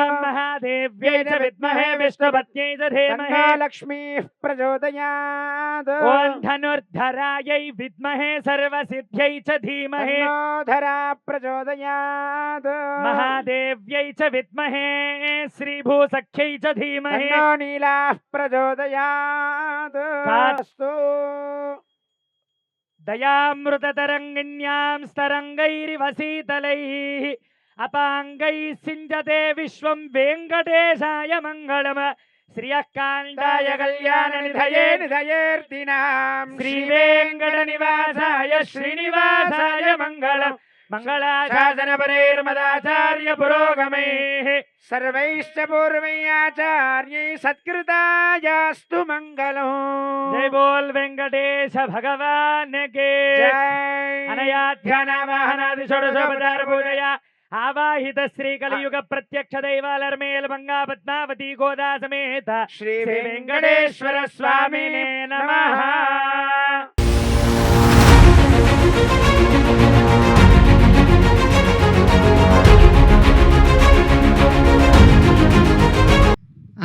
महादेव्यै च विद्महे च धीमहि। लक्ष्मीः प्रचोदयात्। ॐ धनुर्धरायै विद्महे सर्वसिद्ध्यै च धीमहि। धरा प्रचोदयात्। महादेव्यै च विद्महे श्रीभूसख्यै च धीमहि। नीलाः प्रचोदयात्। अस्तु दयामृततरङ्गिन्यां स्तरङ्गैरिव शीतलैः अपाङ्गैः सिञ्जते विश्वं वेङ्कटेशाय मङ्गलम् श्रियः काण्डाय कल्याणनिधये निधयेऽर्दिनाम् श्रीवेङ्कटनिवासाय श्रीनिवासाय मङ्गलम् मङ्गलाशासनपरैर्मदाचार्य पुरोगमैः सर्वैश्च पूर्वैयाचार्यै सत्कृतायास्तु मङ्गलम् जय बोल वेङ्कटेश भगवान् के अनयाध्यानावाहनादि षोडशोपचार पूजया ఆవాహిత శ్రీ కలియుగ ప్రత్యక్ష దైవాలర్మేల్ మంగా పద్మావతి గోదా సమేత. శ్రీ వెంకటేశ్వర స్వామినే నమః.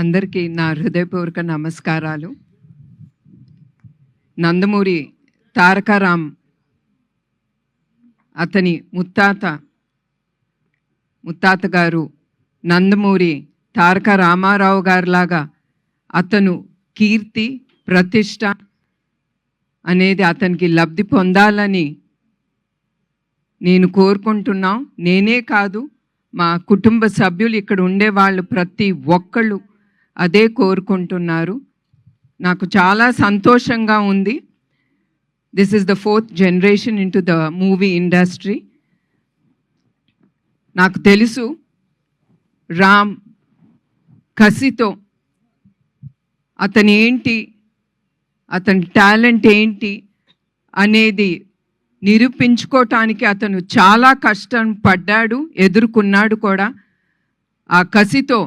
అందరికీ నా హృదయపూర్వక నమస్కారాలు. నందమూరి తారకారాం అతని ముత్తాత ముత్తాత గారు నందమూరి తారక రామారావు గారిలాగా అతను కీర్తి ప్రతిష్ట అనేది అతనికి లబ్ధి పొందాలని నేను కోరుకుంటున్నాం. నేనే కాదు మా కుటుంబ సభ్యులు ఇక్కడ ఉండే వాళ్ళు ప్రతి ఒక్కళ్ళు అదే కోరుకుంటున్నారు. నాకు చాలా సంతోషంగా ఉంది. This is the fourth generation in the movie industry నాకు తెలుసు రామ్ కసితో అతను ఏంటి అతని టాలెంట్ ఏంటి అనేది నిరూపించుకోవటానికి అతను చాలా కష్టం పడ్డాడు ఎదుర్కొన్నాడు కూడా. ఆ కసితో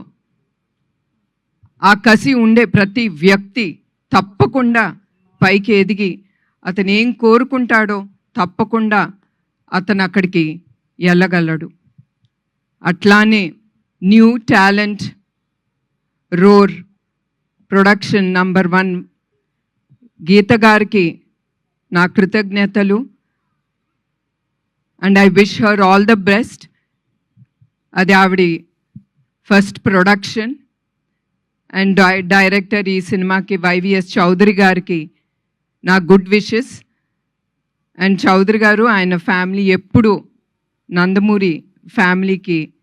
ఆ కసి ఉండే ప్రతి వ్యక్తి తప్పకుండా పైకి ఎదిగి అతను ఏం కోరుకుంటాడో తప్పకుండా అతను అక్కడికి వెళ్ళగలడు అట్లానే new talent roar production number one Geetha గారికి నా కృతజ్ఞతలు. And I wish her all the best. అది ఆవిడి first production. And di director ఈ సినిమాకి వైవిఎస్ చౌదరి గారికి నా గుడ్ విషెస్. అండ్ చౌదరి గారు ఆయన ఫ్యామిలీ ఎప్పుడు నందమూరి ఫ్యామిలీకి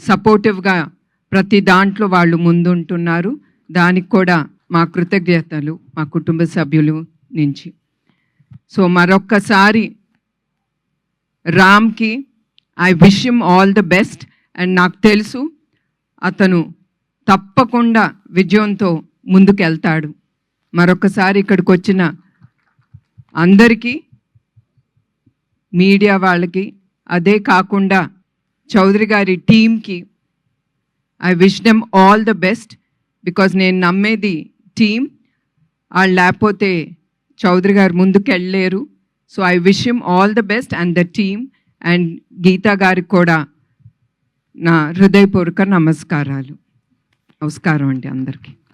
సపోర్టివ్గా ప్రతి దాంట్లో వాళ్ళు ముందుంటున్నారు. దానికి కూడా మా కృతజ్ఞతలు మా కుటుంబ సభ్యులు నుంచి. సో మరొక్కసారి రామ్కి I wish him all the best and నాకు తెలుసు అతను తప్పకుండా విజయంతో ముందుకెళ్తాడు. మరొకసారి ఇక్కడికి వచ్చిన అందరికీ మీడియా వాళ్ళకి అదే కాకుండా చౌదరి గారి టీంకి I wish them all the best because నేను నమ్మేది టీం వాళ్ళు లేకపోతే చౌదరి గారు ముందుకు వెళ్ళలేరు so I wish him all the best and the team and Geetha గారికి కూడా నా హృదయపూర్వక నమస్కారాలు. నమస్కారం అండి అందరికీ.